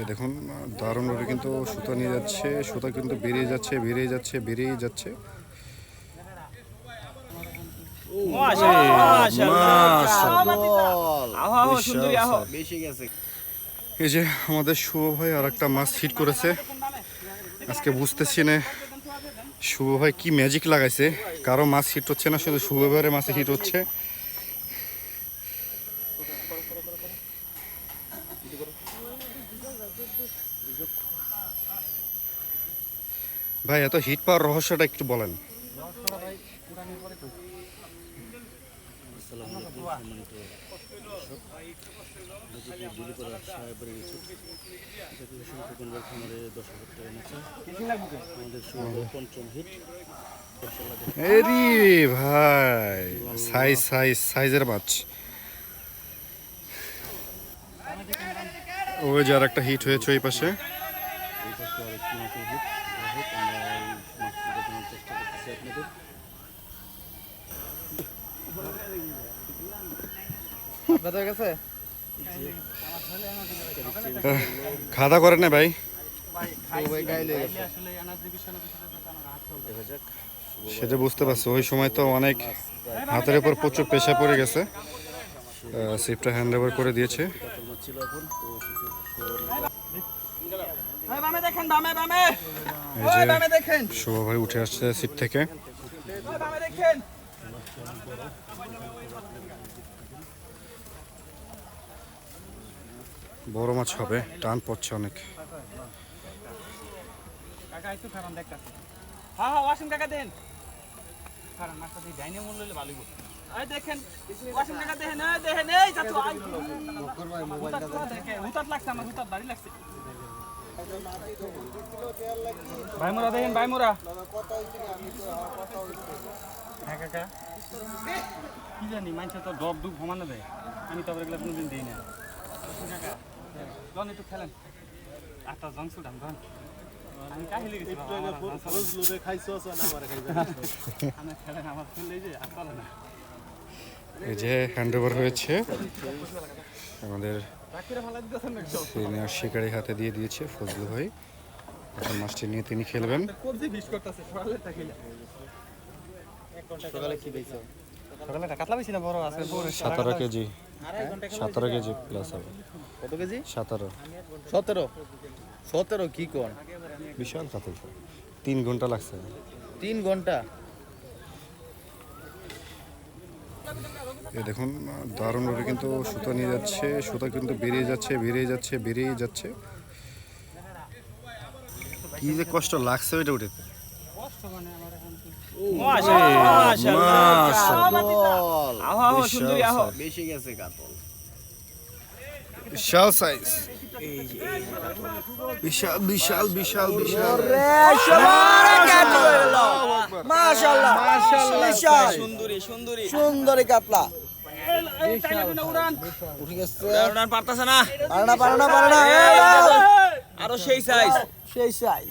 এ দেখুন দারুণভাবে কিন্তু সুতা নিয়ে যাচ্ছে সুতা কিন্তু বেরিয়ে যাচ্ছে বেরিয়ে যাচ্ছে বেরিয়ে যাচ্ছে। এই যে আমাদের শুভ ভাই আর একটা মাছ হিট করেছে। আজকে বুঝতেছি না শুভ ভাই কি ম্যাজিক লাগাইছে। কারও মাছ হিট হচ্ছে না শুধু শুভ ভাইয়ের মাছে হিট হচ্ছে। ভাই এত হিট পাওয়ার রহস্যটা একটু বলেন। ভাই সাইজ সাইজ সাইজের মাছ। ওই যে আর একটা হিট হয়েছে ওই পাশে। খাওয়া দাওয়া করেন না ভাই। সেটা বুঝতে পারছি। ওই সময় তো অনেক হাতের উপর প্রচুর পেশা পড়ে গেছে। সিপটা হ্যান্ড ওভার করে দিয়েছে। শুভ উঠে আসছে সিট থেকে। বড় মাছ হবে, টান পড়ছে অনেক। হ্যাঁ হ্যাঁ কাকা দেন। মাছটা দিয়ে ডাইনে মূল্য ভালোই দেখেন দেখেন দেখেন এই চাচু আই হুতাত করে দেখেন হুতাত লাগছে আমার হুতাত বাড়ি লাগছে। ভাই মোরা দেখেন ভাই মোরা হ্যাঁ কাকা। কি জানি মানুষের তো ডব ডুব সমানে দেয়। আমি তো এগুলো কোনোদিন দিই না। কাকা লন একটু খেলেন। আটটা জং সুডাম ধন আমি কাহিলে গেছি আমার। আমি খেলেন আমার যে না। এই যে হ্যান্ড ওভার হয়েছে। আমাদের সিনিয়র শিকারি হাতে দিয়ে দিয়েছে ফজলু ভাই। এখন মাছটি নিয়ে তিনি খেলবেন। সতেরো কেজি। সতেরো কেজি প্লাস হবে। কত কেজি? সতেরো। সতেরো? সতেরো কি কোন? বিশাল কাতল। তিন ঘণ্টা লাগছে। তিন ঘণ্টা? এই দেখুন দারুণভাবে কিন্তু সুতা নিয়ে যাচ্ছে সুতা কিন্তু বেরিয়ে যাচ্ছে বেরিয়ে যাচ্ছে বেরিয়ে যাচ্ছে কি যে কষ্ট লাগছে ওইটা উঠেতে সুন্দরী আহ বেশি গেছে কাতল বিশাল সাইজ বিশাল বিশাল বিশাল বিশাল সুন্দরী সুন্দরী সুন্দরী কাতলা উড়ান উঠে গেছে উড়ান পারতাছে না পারে না পারে না পারে না আরও সেই সাইজ সেই সাইজ